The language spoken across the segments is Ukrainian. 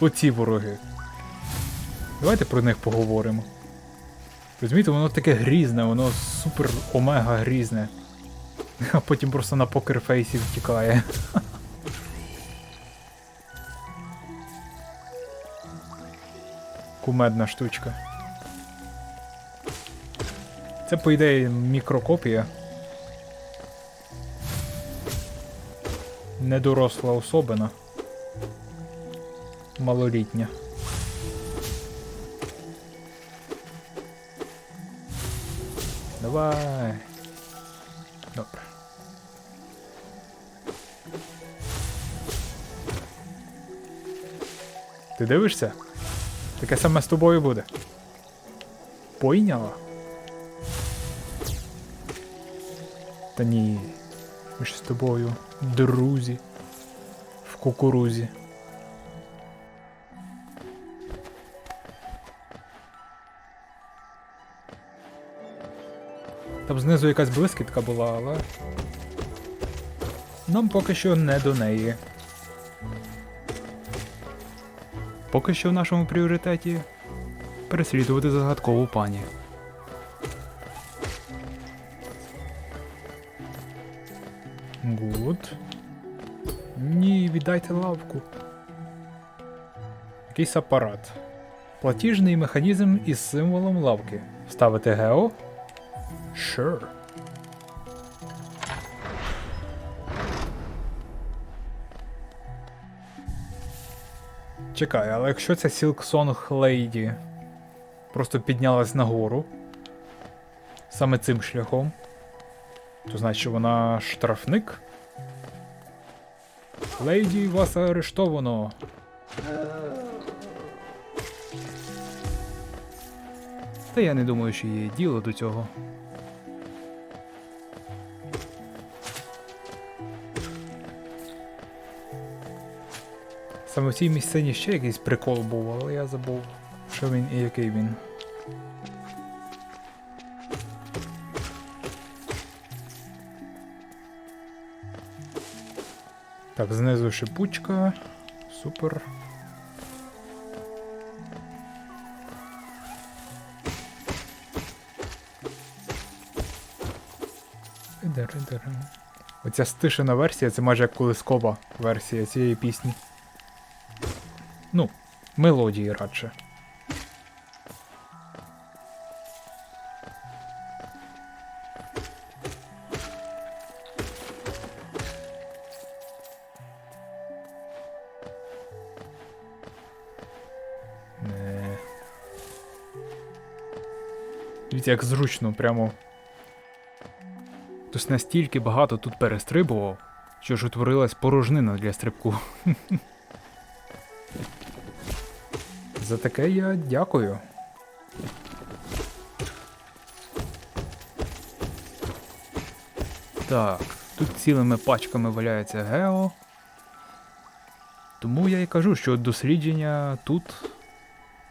Оці вороги. Давайте про них поговоримо. Розумієте, воно таке грізне, воно супер омега грізне. А потім просто на покерфейсі втікає. Кумедна штучка. Це, по ідеї, мікрокопія. Недоросла особина. Малолітня. Давай. Добре. Ти дивишся? Таке саме з тобою буде. Пойняла? Та ні. Ми ж з тобою друзі. В кукурузі. Там знизу якась блискітка була, але. Нам поки що не до неї. Поки що в нашому пріоритеті переслідувати загадкову пані. Гуд. Ні, віддайте лавку. Якийсь апарат. Платіжний механізм із символом лавки. Вставити гео? Sure. Чекай, але якщо ця Silksong Lady просто піднялась нагору саме цим шляхом, то значить вона штрафник? Лейді, вас арештовано. Та я не думаю, що є діло до цього. Саме в цій місцині ще якийсь прикол був, але я забув, що він і який він. Так, знизу шипучка. Супер. Оця стишена версія, це майже як колискова версія цієї пісні. Ну, мелодії радше. Не. Дивіться, як зручно, прямо. Хтось настільки багато тут перестрибував, що ж утворилась порожнина для стрибку. За таке я дякую. Так, тут цілими пачками валяється гео. Тому я і кажу, що дослідження тут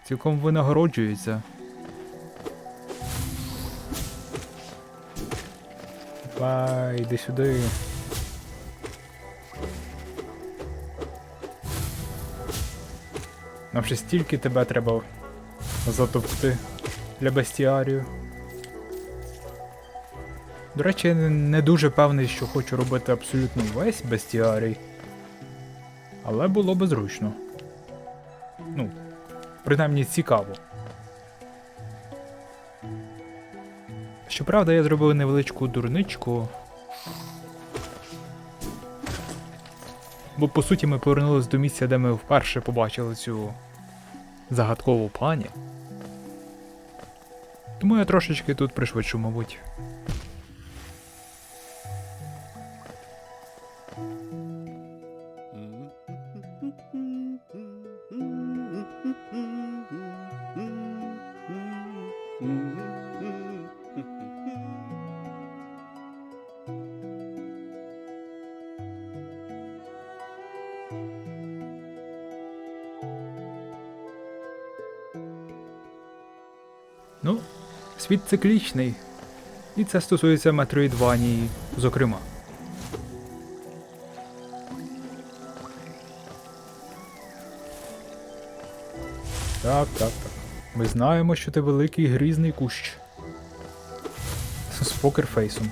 цілком винагороджується. Давай, йди сюди. Нам ще стільки тебе треба затовкти для бестіарію. До речі, я не- дуже певний, що хочу робити абсолютно весь бестіарій. Але було би зручно. Ну, принаймні цікаво. Щоправда, я зробив невеличку дурничку. Бо по суті ми повернулись до місця, де ми вперше побачили цю загадкову пані. Тому я трошечки тут пришвидшу, мабуть. Світ циклічний. І це стосується Метроїдванії, зокрема. Так, так, так. Ми знаємо, що ти великий грізний кущ. З покерфейсом.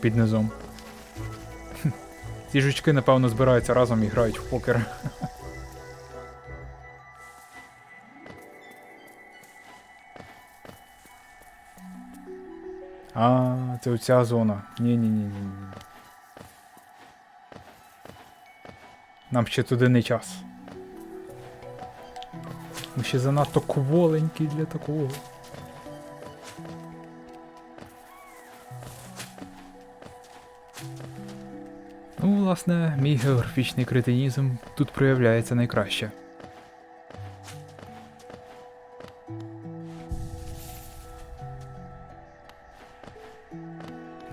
Під низом. Ці жучки, напевно, збираються разом і грають в покер. А, це оця зона. Ні-ні-ні-ні. Нам ще туди не час. Ми ще занадто кволенькі для такого. Ну, власне, мій географічний кретинізм тут проявляється найкраще.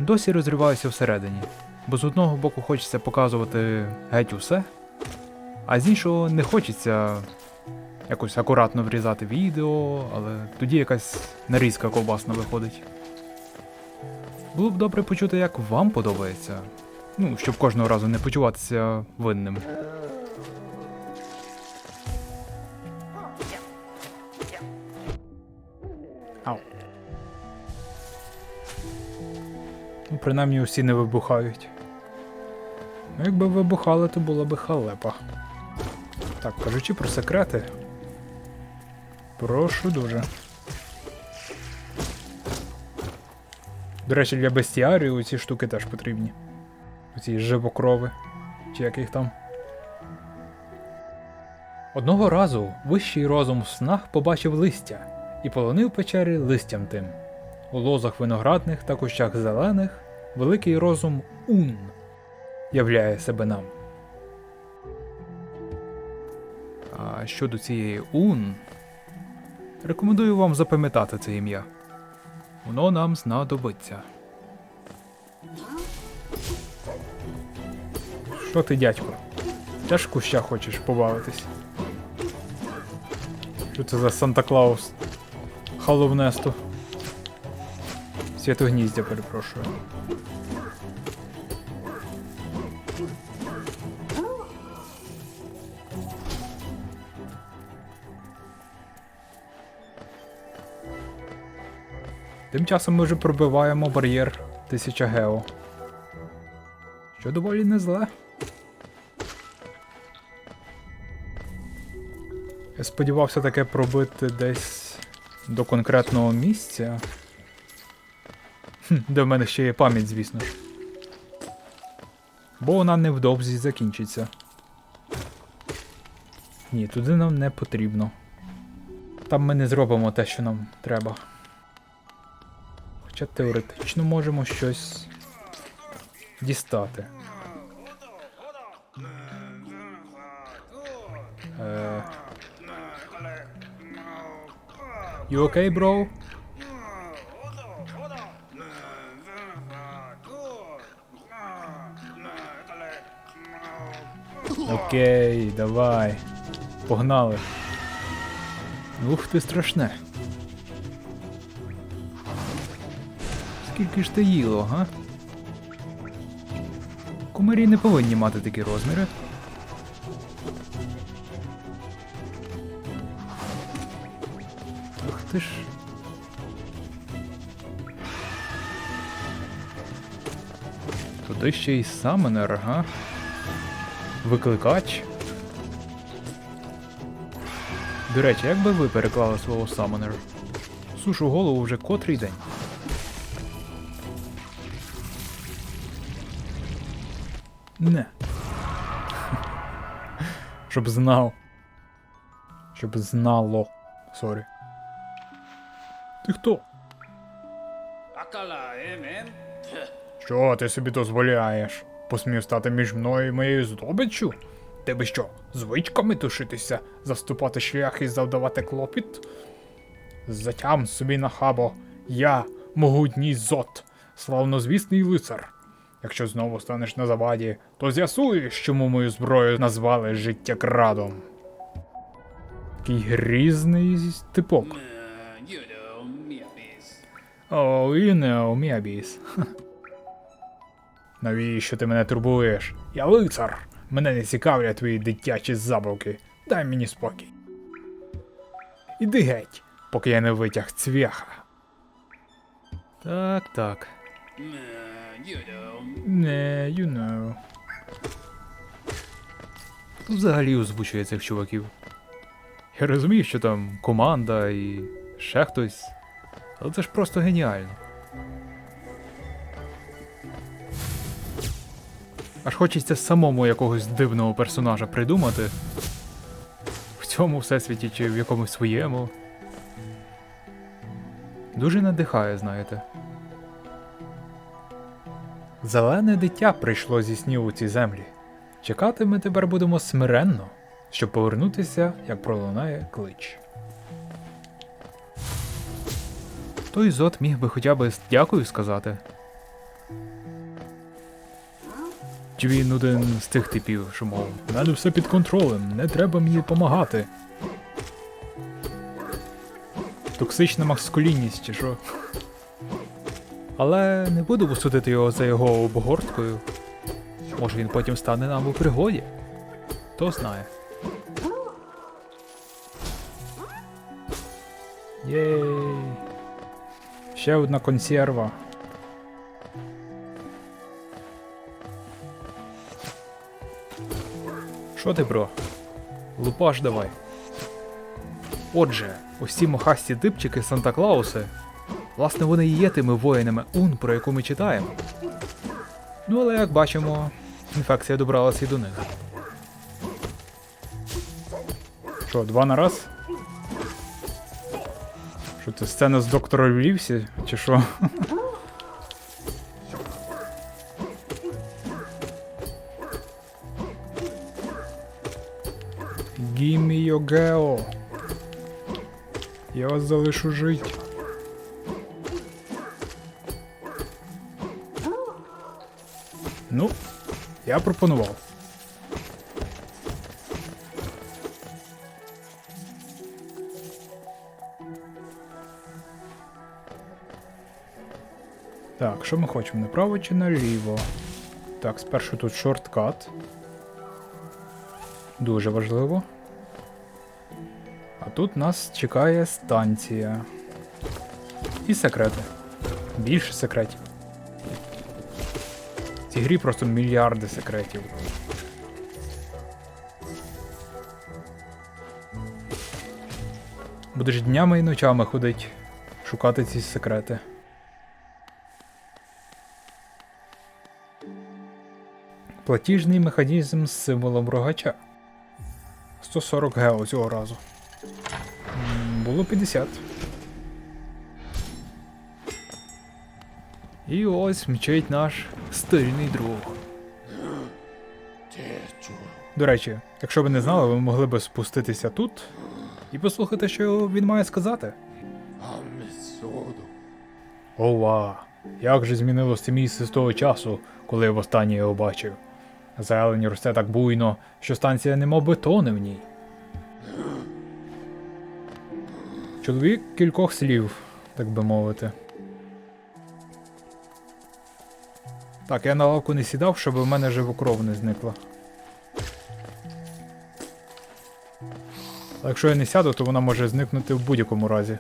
Досі розриваюся всередині, бо з одного боку хочеться показувати геть усе, а з іншого не хочеться якось акуратно врізати відео, але тоді якась нарізка ковбасна виходить. Було б добре почути, як вам подобається. Ну, щоб кожного разу не почуватися винним. Принаймні усі не вибухають. Ну, якби вибухали, то була би халепа. Так, кажучи про секрети. Прошу дуже. До речі, для бестіарію ці штуки теж потрібні. Оці живокрови. Чи як там. Одного разу вищий розум в снах побачив листя і полонив печері листям тим. У лозах виноградних та кущах зелених великий розум Ун являє себе нам. А щодо цієї Ун, рекомендую вам запам'ятати це ім'я. Воно нам знадобиться. Що ти, дядько? Теж куща хочеш побавитись? Що це за Санта Клаус? Халовнесту. Святогніздя, перепрошую. Тим часом ми вже пробиваємо бар'єр 1000 гео. Що доволі не зле. Я сподівався таке пробити десь до конкретного місця. Хм, де в мене ще є пам'ять, звісно ж. Бо вона невдовзі закінчиться. Ні, туди нам не потрібно. Там ми не зробимо те, що нам треба. Хоча теоретично можемо щось дістати. Е... You okay, bro? Окей, давай. Погнали. Ух ти страшне. Скільки ж ти їло, га? Кумарі не повинні мати такі розміри. Ух ти ж. Туди ще й самонер, га? Викликач. До речі, як би ви переклали свого самонера? Сушу голову вже котрий день. Щоб знав. Щоб знало. Сорі. Ти хто? Що ти собі дозволяєш? Посмів стати між мною і моєю здобиччю? Тебе що, звичками тушитися, заступати шлях і завдавати клопіт? Затям собі на хабо, я, могутній зот, славнозвісний лицар. Якщо знову станеш на заваді, то з'ясуєш, чому мою зброю назвали життєкрадом. Такий грізний типок. You know, me abyss. Навіщо ти мене турбуєш? Я лицар. Мене не цікавлять твої дитячі забавки. Дай мені спокій. Іди геть, поки я не витяг цвяха. Так, так. Не, you know. Взагалі озвучує цих чуваків? Я розумію, що там команда і ще хтось. Але це ж просто геніально. Аж хочеться самому якогось дивного персонажа придумати. В цьому всесвіті чи в якомусь своєму. Дуже надихає, знаєте. Зелене дитя прийшло зі снів у ці землі. Чекати ми тепер будемо смиренно, щоб повернутися, як пролунає клич. Той зот міг би хоча б дякую сказати. Чи він один з тих типів, що мов, «У мене все під контролем, не треба мені допомагати. Токсична маскулінність, чи що? Але не буду судити його за його обгорткою. Може він потім стане нам у пригоді. Хто знає. Єй. Ще одна консерва. Що ти, бро? Лупаш давай. Отже, ці мохасті типчики Санта Клауси Власне, вони і є тими воїнами Ун, про яку ми читаємо. Ну, але як бачимо, інфекція добралася і до них. Що, два на раз? Що це сцена з доктора Лівсі, чи що? Gimme your. Я вас залишу жить. Ну, я пропонував. Так, що ми хочемо? Направо чи наліво? Так, спершу тут шорткат. Дуже важливо. А тут нас чекає станція. І секрети. Більше секретів. В цій грі просто мільярди секретів. Будеш днями і ночами ходить, шукати ці секрети. Платіжний механізм з символом рогача. 140 гео цього разу. Було 50. І ось мчить наш стильний друг. До речі, якщо ви не знали, ви могли би спуститися тут і послухати, що він має сказати. Ова, як же змінилося це місце з того часу, коли я востаннє його бачив. Зелень росте так буйно, що станція немов би тоне в ній. Чоловік кількох слів, так би мовити. Так, я на лавку не сідав, щоб в мене живокров не зникла. А якщо я не сяду, то вона може зникнути в будь-якому разі.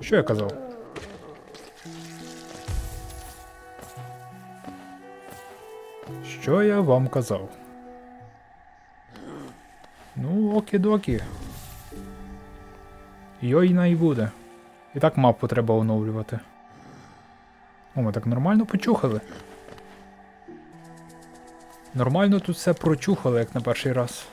Що я казав? Що я вам казав? Ну, окі-докі. Йойна і буде. І так мапу треба оновлювати. О, ми так нормально почухали. Нормально тут все прочухали, як на перший раз.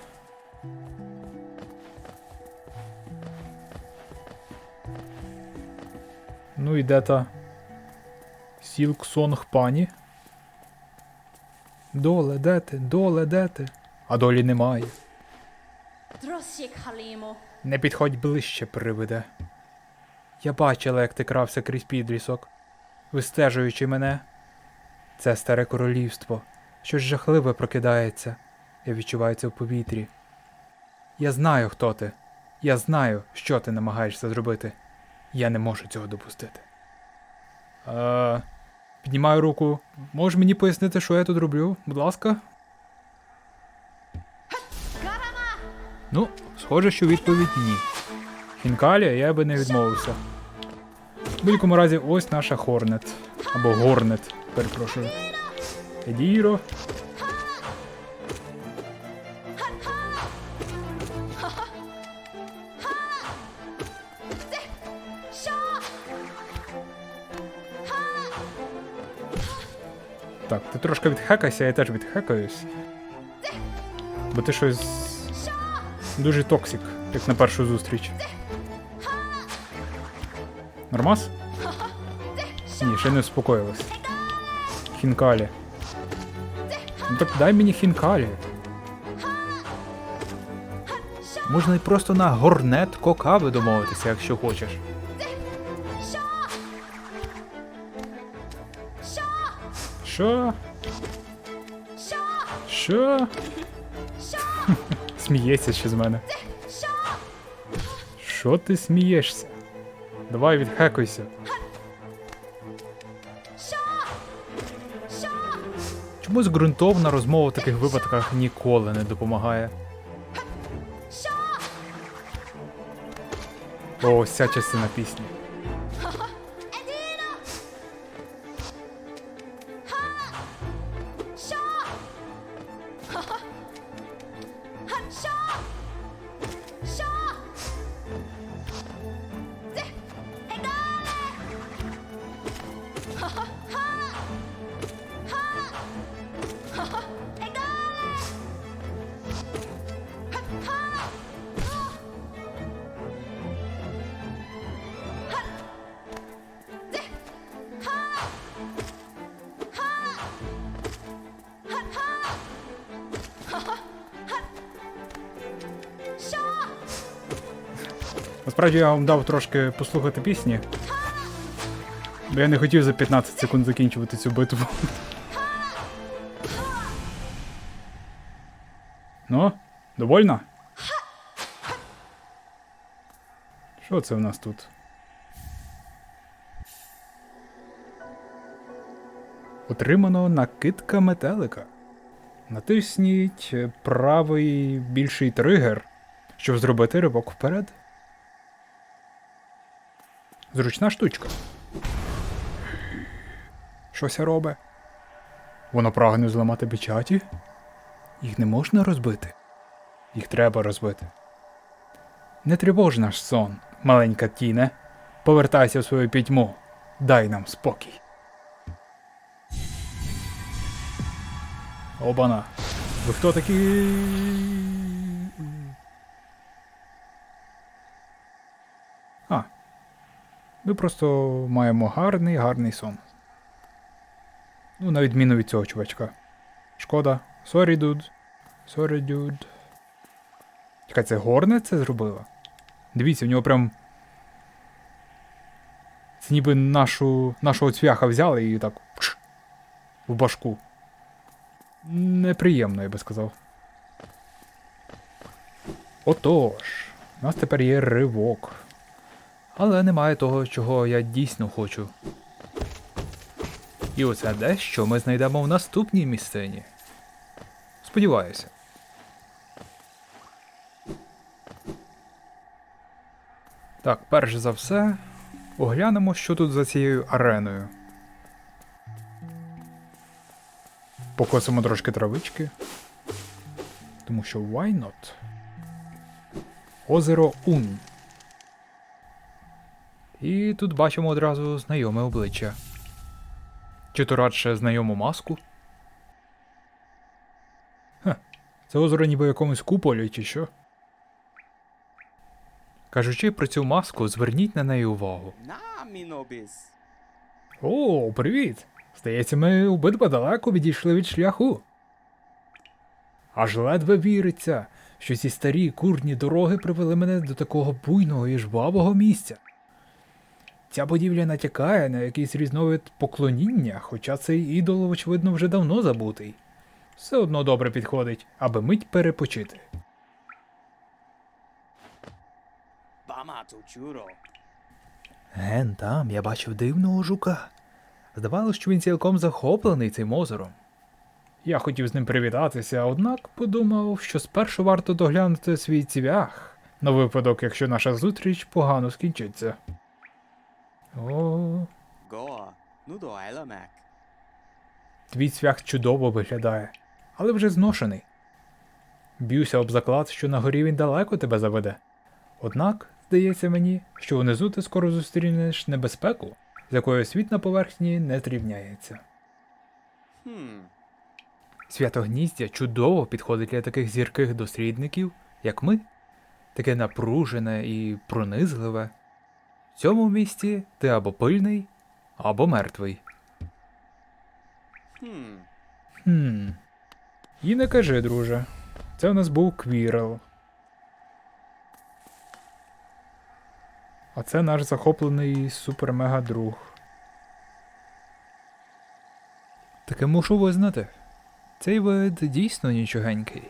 Ну і де та Сілксонг пані? Доле, де ти? Доле, де ти? А долі немає. Не підходь ближче, привиде. Я бачила, як ти крався крізь підлісок, вистежуючи мене. Це старе королівство. Щось жахливе прокидається. Я відчуваю це в повітрі. Я знаю, хто ти. Я знаю, що ти намагаєшся зробити. Я не можу цього допустити. Е, піднімаю руку. Можеш мені пояснити, що я тут роблю? Будь ласка? Ну, схоже, що відповідь ні. Хінкалі я би не відмовився. В будь-якому разі, ось наша Хорнет. Або Горнет, перепрошую. Едіро. Так, ти трошки відхекайся, я теж відхекаюсь. Бо ти щось дуже токсик, як на першу зустріч. Нормас? Ні, ще не успокоїлась. Хінкалі. Ну так дай мені хінкалі. Можна і просто на горнет кокави домовитися, якщо хочеш. Що? Що? Сміється ще з мене. Що ти смієшся? Давай відхекуйся. Чомусь ґрунтовна розмова в таких випадках ніколи не допомагає. О, вся частина пісні. Насправді я вам дав трошки послухати пісні. Бо я не хотів за 15 секунд закінчувати цю битву. Ну, довольна? Що це в нас тут? Отримано накидка метелика. Натисніть правий більший тригер, щоб зробити ривок вперед. Зручна штучка. Щося робить. Воно прагне зламати печаті? Їх не можна розбити. Їх треба розбити. Не тривож наш сон, маленька тіне. Повертайся в свою пітьму. Дай нам спокій. Обана. Ви хто такі? А, ми просто маємо гарний, гарний сон. Ну, на відміну від цього чувачка. Шкода. Sorry, dude. Sorry, dude. Чекай, це горне це зробила? Дивіться, в нього прям. Це ніби нашу, нашого цвяха взяли і так. пш, в башку. Неприємно, я би сказав. Отож, у нас тепер є ривок. Але немає того, чого я дійсно хочу. І оце дещо ми знайдемо в наступній місцині. Сподіваюся. Так, перш за все, оглянемо, що тут за цією ареною. Покосимо трошки травички. Тому що why not? Озеро Ун. І тут бачимо одразу знайоме обличчя. Чи то радше знайому маску? Ха, це озеро ніби в якомусь куполі, чи що? Кажучи про цю маску, зверніть на неї увагу. О, привіт! Здається, ми обидва далеко відійшли від шляху. Аж ледве віриться, що ці старі курні дороги привели мене до такого буйного і жвавого місця. Ця будівля натякає на якийсь різновид поклоніння, хоча цей ідол, очевидно, вже давно забутий. Все одно добре підходить, аби мить перепочити. Ген, там я бачив дивного жука. Здавалося, що він цілком захоплений цим озером. Я хотів з ним привітатися, однак подумав, що спершу варто доглянути свій цвях, на випадок, якщо наша зустріч погано скінчиться. О, Goa, nu do Ilamak. твій цвях чудово виглядає, але вже зношений. Б'юся об заклад, що на горі він далеко тебе заведе. Однак, здається мені, що внизу ти скоро зустрінеш небезпеку, з якою світ на поверхні не зрівняється. Hmm. Святогніздя чудово підходить для таких зірких дослідників, як ми, таке напружене і пронизливе. В цьому місті ти або пильний, або мертвий. Hmm. Хм. І не кажи, друже. Це у нас був Квірел. А це наш захоплений супер-мега-друг. Таке мушу визнати. Цей вид дійсно нічогенький.